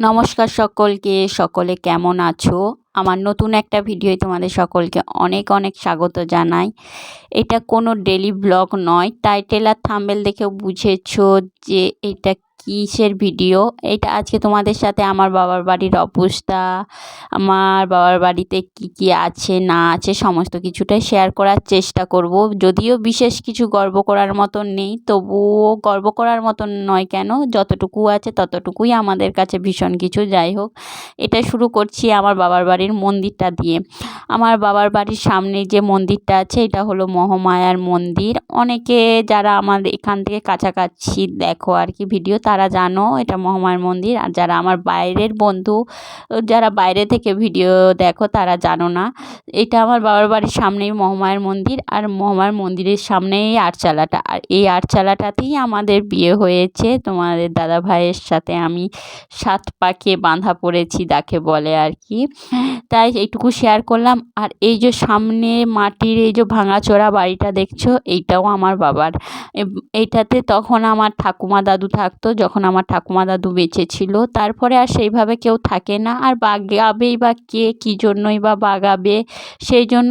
নমস্কার সকলকে, সকলে কেমন আছো? আমার নতুন একটা ভিডিও তোমাদের সকলকে অনেক অনেক স্বাগত জানাই। এটা কোনো ডেলি ব্লগ নয় টাইটেল আর থাম্বেল দেখেও বুঝেছ যে এটা কিসের ভিডিও? এটা আজকে তোমাদের সাথে আমার বাবার বাড়ির অবস্থা, আমার বাবার বাড়িতে কি কি আছে, না আছে, সমস্ত কিছুটাই শেয়ার করার চেষ্টা করব। যদিও বিশেষ কিছু গর্ব করার মতন নেই, তবুও গর্ব করার মতন নয় কেন? যতটুকু আছে ততটুকুই আমাদের কাছে ভীষণ কিছু। যাই হোক, এটা শুরু করছি আমার বাবার বাড়ির মন্দিরটা দিয়ে। আমার বাবার বাড়ির সামনে যে মন্দিরটা আছে, এটা হলো মহামায়ার মন্দির। অনেকে যারা আমাদের এখান থেকে কাছাকাছি দেখো আর কি ভিডিও তারা জানো এটা মহামায়ার মন্দির। আর যারা আমার বাইরের বন্ধু, যারা বাইরে থেকে ভিডিও দেখো তারা জানো না। এটা আমার বাবার বাড়ির সামনেই মহামায়ার মন্দির আর মহামায়ার মন্দিরের সামনেই আটচালাটা। আর এই আটচালাটাতেই আমাদের বিয়ে হয়েছে। তোমাদের দাদা ভাইয়ের সাথে আমি সাত পাকে বাঁধা পড়েছি, যাকে বলে আর কি। তাই এইটুকু শেয়ার করলাম। আর এই যে সামনে মাটির এই যে ভাঙাচোরা বাড়িটা দেখছ, এইটাও আমার বাবার। এইটাতে তখন আমার ঠাকুমা দাদু থাকতো যখন আমার ঠাকুমা দাদু বেঁচে ছিল, তারপরে আর সেইভাবে কেউ থাকে না। আর বাগাবেই বা কে কী জন্যই বা বাগাবে, সেই জন্য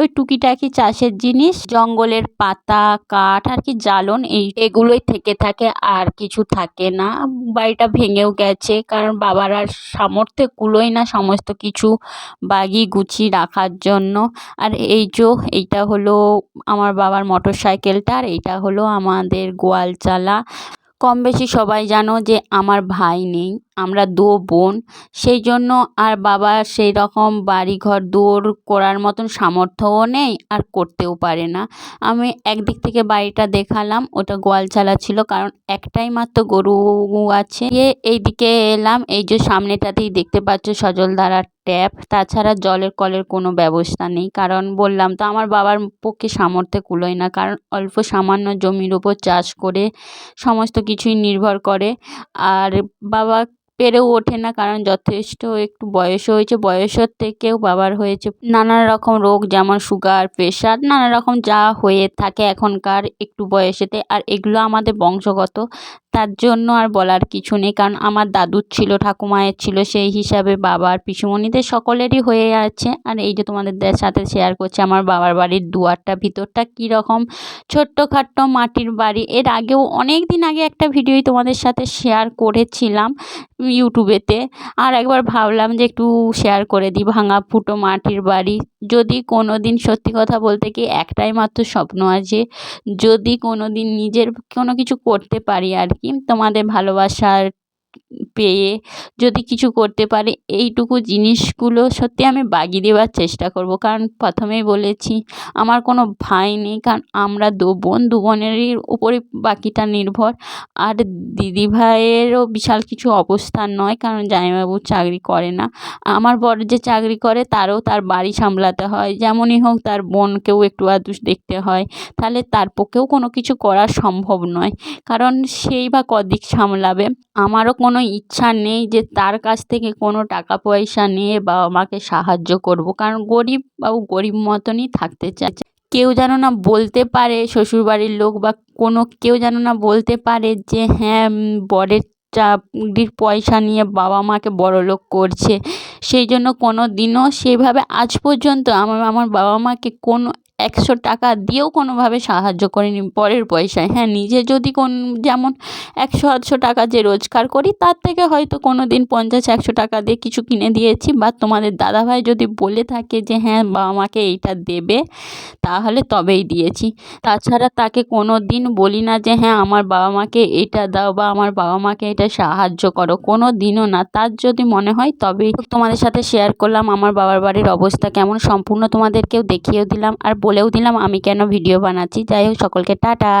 ওই টুকিটাকি চাষের জিনিস, জঙ্গলের পাতা, কাঠ আর কি জ্বালন, এই এগুলোই থেকে থাকে, আর কিছু থাকে না। বাড়িটা ভেঙেও গেছে, কারণ বাবার আর সামর্থ্যে কুলোয় না সমস্ত কিছু বাগি গুছি রাখার জন্য। আর এই যো এইটা হলো আমার বাবার মোটর সাইকেলটা আর এইটা হলো আমাদের গোয়ালচালা কম বেশি সবাই জানো যে আমার ভাই নেই। আমরা দু বোন। সেই জন্য আর বাবা সেই রকম বাড়ি ঘর দুয়ার করার মতন সামর্থ্যও নেই, আর করতেও পারে না। আমি একদিক থেকে বাড়িটা দেখালাম, ওটা গোয়ালচালা ছিল, কারণ একটাই মাত্র গরু আছে। এ এইদিকে এলাম, এই যে সামনেটাতেই দেখতে পাচ্ছ সজলধারার ট্যাপ। তাছাড়া জলের কলের কোনো ব্যবস্থা নেই, কারণ বললাম তো আমার বাবার পক্ষে সামর্থ্যে কুলোয় না, কারণ অল্প সামান্য জমির উপর চাষ করে সমস্ত কিছুই নির্ভর করে। আর বাবা পেরেও ওঠে না, কারণ যথেষ্ট একটু বয়সও হয়েছে, বয়সের থেকেও বাবার হয়েছে নানা রকম রোগ, যেমন সুগার, প্রেশার, নানা রকম যা হয়ে থাকে এখনকার একটু বয়সেতে। আর এগুলো আমাদের বংশগত তার জন্য আর বলার কিছু নেই। কারণ আমার দাদুর ছিল, ঠাকুমায়ের ছিল, সেই হিসাবে বাবার পিসুমণিদের সকলেরই হয়ে আছে। আর এই যে তোমাদের সাথে শেয়ার করছি, আমার বাবার বাড়ির দুয়ারটা, ভিতরটা কীরকম ছোট্টখাট্ট মাটির বাড়ি। এর আগেও অনেক দিন আগে একটা ভিডিওই তোমাদের সাথে শেয়ার করেছিলাম ইউটিউবেতে। আর একবার ভাবলাম যে একটু শেয়ার করে দিই, ভাঙা ফুটো মাটির বাড়ি। যদি কোনো দিন সত্যি কথা বলতে কি একটাই মাত্র স্বপ্ন আছে, যদি কোনো দিন নিজের কোনো কিছু করতে পারি আর কি, তোমাদের ভালোবাসার পেয়ে যদি কিছু করতে পারি, এইটুকু জিনিসগুলো সত্যি আমি বাগিয়ে দেওয়ার চেষ্টা করব। কারণ প্রথমেই বলেছি, আমার কোনো ভাই নেই। কারণ আমরা দু বোন, দু বোনেরই উপরে বাকিটা নির্ভর। আর দিদিভাইয়েরও বিশাল কিছু অবস্থান নয়, কারণ জামাইবাবু চাকরি করে না। আমার বর যে চাকরি করে, তারও তার বাড়ি সামলাতে হয়। যেমনই হোক, তার বোনকেও একটু আধটু দেখতে হয়। তাহলে তার পক্ষেও কোনো কিছু করা সম্ভব নয়। কারণ সেই বা কদিক সামলাবে। আমারও কোনো ইচ্ছা নেই যে তার কাছ থেকে কোনো টাকা পয়সা নিয়ে বাবা মাকে সাহায্য করব। কারণ গরিব বাবু গরিব মতনই থাকতে চায়। কেউ যেন না বলতে পারে শ্বশুরবাড়ির লোক বা কোনো কেউ যেন না বলতে পারে যে হ্যাঁ বরের চাকরির পয়সা নিয়ে বাবা মাকে বড়লোক করছে। সেই জন্য কোনো দিনও সেভাবে আজ পর্যন্ত আমার আমার বাবা মাকে কোনো একশো টাকা দিয়েও কোনোভাবে সাহায্য করিনি পরের পয়সায়। হ্যাঁ নিজে যদি কোন, যেমন একশো আধশো টাকা যে রোজগার করি, তার থেকে হয়তো কোনো দিন পঞ্চাশ, একশো টাকা দিয়ে কিছু কিনে দিয়েছি। বা তোমাদের দাদাভাই যদি বলে থাকে যে হ্যাঁ বাবা মাকে এইটা দেবে, তাহলে তবেই দিয়েছি। তাছাড়া তাকে কোনো দিন বলি না যে হ্যাঁ আমার বাবা মাকে এটা দাও বা আমার বাবা মাকে এটা সাহায্য করো। কোনো দিনও না। তার যদি মনে হয় তবেই তোমাদের সাথে শেয়ার করলাম। আমার বাবার বাড়ির অবস্থা কেমন সম্পূর্ণ তোমাদেরকেও দেখিয়েও দিলাম। আর বলেও দিলাম আমি কেন ভিডিও বানাচ্ছি? যাই হোক সকলকে টাটা।